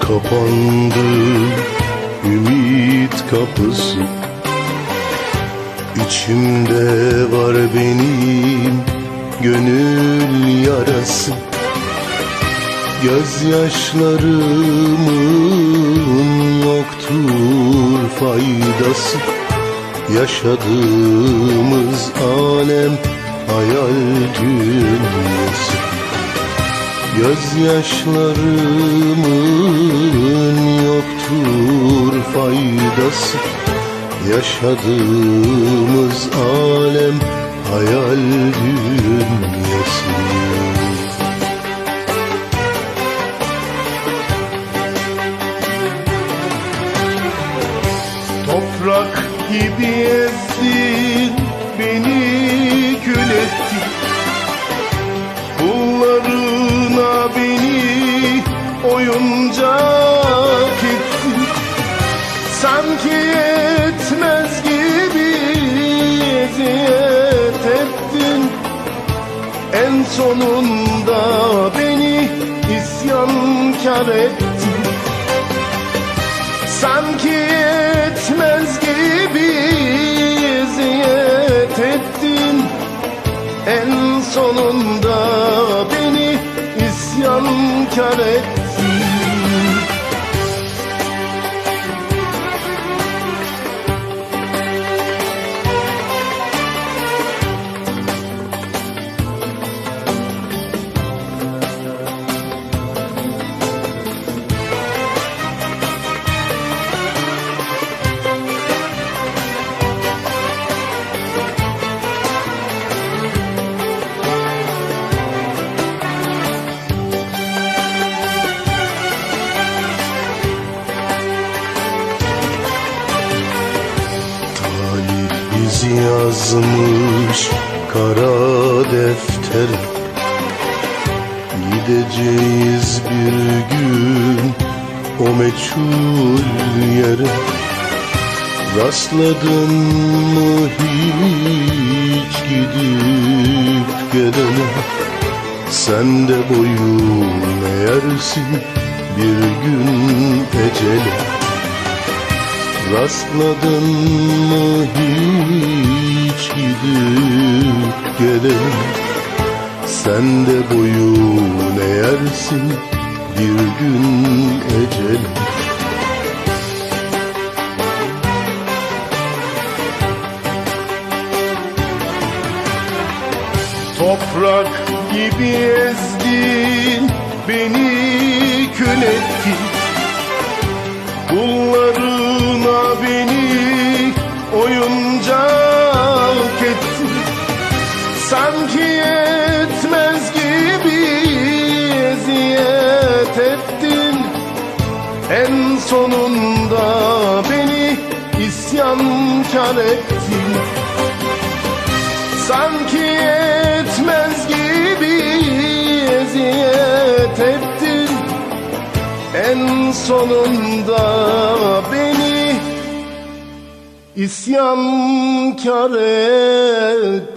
kapandı ümit kapısı. İçimde var benim gönül yarası. Gözyaşlarımın yoktur faydası. Yaşadığımız alem hayal dünyası Gözyaşlarımın yoktur faydası. Yaşadığımız alem hayal dünyası. Toprak gibi ezdin oyuncak ettin Sanki yetmez gibi eziyet ettin. En sonunda beni isyankar ettin. Sanki yetmez gibi eziyet ettin. En sonunda beni isyankar ettin yazmış kara deftere Gideceğiz bir gün o meçhul yere. Rastladın mı hiç gidip gelene? Sen de boyun eğersin bir gün ecele Rastladın mı hiç gidip gelene Sen de boyun eğersin bir gün ecele Toprak gibi ezdin beni kül ettin oyuncak ettin Sanki yetmez gibi eziyet ettin. En sonunda beni isyankar ettin. Sanki yetmez gibi eziyet ettin. En sonunda beni isyankar ettin